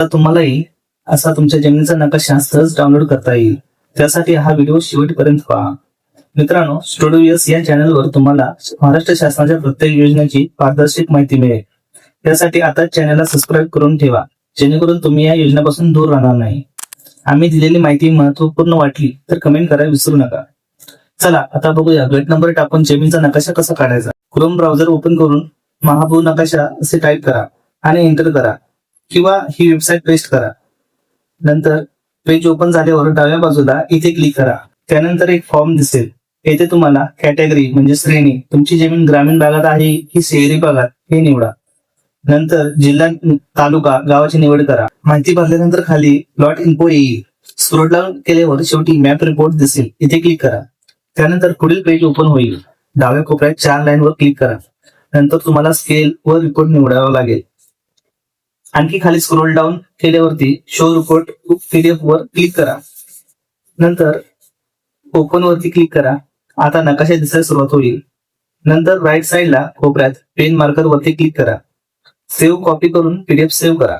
तर तुम्हालाही असा तुमच्या जमिनीचा नकाशा सहज डाउनलोड करता येईल. त्यासाठी हा व्हिडिओ शेवटपर्यंत पहा. मित्रांनो स्टुडिओस या चॅनलवर तुम्हाला महाराष्ट्र शासनाच्या प्रत्येक योजनेची पारदर्शक माहिती मिळेल. त्यासाठी आता चॅनलला सबस्क्राईब करून ठेवा. जेणेकरून तुम्ही या योजनेपासून दूर राहणार नाही. आम्ही दिलेली माहिती महत्त्वपूर्ण वाटली तर कमेंट करायला विसरू नका. चला आता बघूया. गट नंबर टाकून जमीनचा नकाशा कसा काढायचा? क्रोम ब्राउझर ओपन करून महाभू नकाशा असे टाईप करा आणि एंटर करा. किंवा ही वेबसाईट पेस्ट करा. नंतर पेज ओपन झाल्यावर डाव्या बाजूला इथे क्लिक करा. त्यानंतर एक फॉर्म दिसेल. येथे तुम्हाला कॅटेगरी म्हणजे श्रेणी तुमची जमीन ग्रामीण भागात आहे की शहरी भागात हे निवडा. नंतर जिल्हा तालुका गावाची निवड करा. माहिती भरल्यानंतर खाली प्लॉट इन्फो येईल. स्क्रोल डाऊन केल्यावर शेवटी मॅप रिपोर्ट दिसेल. इथे क्लिक करा. त्यानंतर पुढील पेज ओपन होईल. डाव्या कोपऱ्यात चार लाईन वर क्लिक करा. नंतर तुम्हाला स्केल व रिपोर्ट निवडावा लागेल. आणखी खाली स्क्रोल डाऊन केल्यावरती शो रिपोर्ट पीडीएफ वर क्लिक करा. नंतर ओपन वरती क्लिक करा. आता नकाशा दिसायला सुरुवात होईल. नंतर राईट साईडला कोपऱ्यात पेन मार्कर वरती क्लिक करा. सेव्ह कॉपी करून पीडीएफ सेव्ह करा.